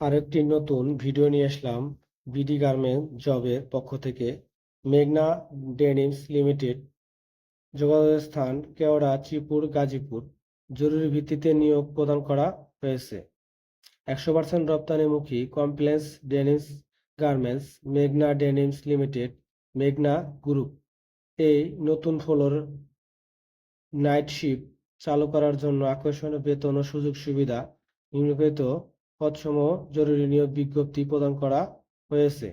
আরেকটি নতুন ভিডিও নিয়ে আসলাম বিডি গার্মেন্ট জবের পক্ষ থেকে। মেঘনা ডেনিমস লিমিটেড যোগাযোগের স্থান কেওড়া, চিপুর, গাজীপুর। জরুরি ভিত্তিতে নিয়োগ প্রদান করা হয়েছে। একশো পার্সেন্ট রপ্তানিমুখী কমপ্লেক্স ডেনিমস গার্মেন্টস, মেঘনা ডেনিমস লিমিটেড, মেঘনা গ্রুপ। এই নতুন ফ্লোর নাইট শিফট চালু করার জন্য আকর্ষণীয় বেতন ও সুযোগ সুবিধা নিম্নলিখিত পদসমূহ জরুরি নিয়োগ বিজ্ঞপ্তি প্রদান করা হয়েছে।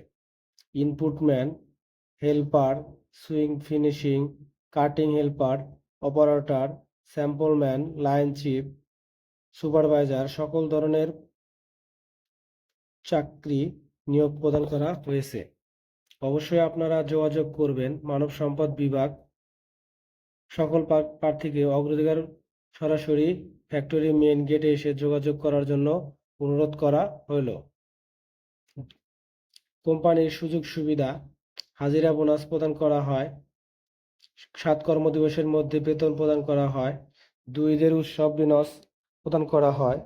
Input man helper, sewing finishing, cutting helper, operator sample man line chief, supervisor সকল ধরনের চাকরি নিয়োগ প্রদান করা হয়েছে। অবশ্যই আপনারা যোগাযোগ করবেন মানব সম্পদ বিভাগ সকল প্রার্থীকে অগ্রাধিকার সরাসরি ফ্যাক্টরি মেন গেটে এসে যোগাযোগ করার জন্য অনুরোধ করা হলো কোম্পানির সুযোগ সুবিধা, হাজিরা বোনাস প্রদান করা হয়, সাত কর্মদিবসের মধ্যে বেতন প্রদান করা হয় দুই ঈদের উৎসব বিনস প্রদান করা হয়,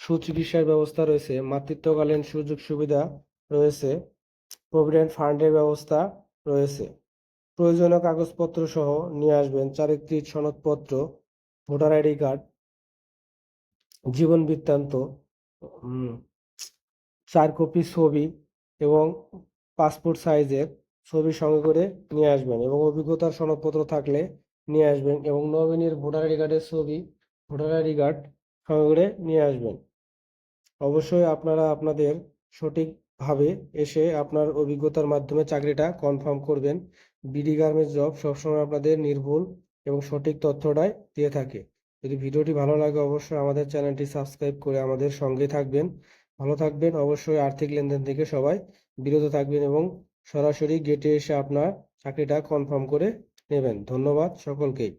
সুচিকিৎসার ব্যবস্থা রয়েছে, মাতৃত্বকালীন সুযোগ সুবিধা রয়েছে, প্রভিডেন্ট ফান্ডের ব্যবস্থা রয়েছে। প্রয়োজনীয় কাগজপত্র সহ নিয়ে আসবেন, চারিত্রিক সনদপত্র, ভোটার আইডি কার্ড, জীবন বৃত্তান্ত চার কপি ছবি এবং পাসপোর্ট সাইজের ছবি সঙ্গে করে নিয়ে আসবেন এবং অভিজ্ঞতার সনদপত্র থাকলে নিয়ে আসবেন এবং নমিনির ভোটার আইডি কার্ডের ছবি ভোটার আইডি কার্ড সঙ্গে করে নিয়ে আসবেন। অবশ্যই আপনারা আপনাদের সঠিকভাবে এসে আপনার অভিজ্ঞতার মাধ্যমে চাকরিটা কনফার্ম করবেন। বিডি গার্মেন্টস জব সবসময় আপনাদের নির্ভুল এবং সঠিক তথ্যটাই দিয়ে থাকে। যদি ভিডিওটি ভালো লাগে অবশ্যই আমাদের চ্যানেলটি সাবস্ক্রাইব করে আমাদের সঙ্গে থাকবেন। ভালো থাকবেন, অবশ্যই আর্থিক লেনদেন থেকে সবাই বিরত থাকবেন এবং সরাসরি গেটে এসে আপনার চাকরিটা কনফার্ম করে নেবেন। ধন্যবাদ সকলকেই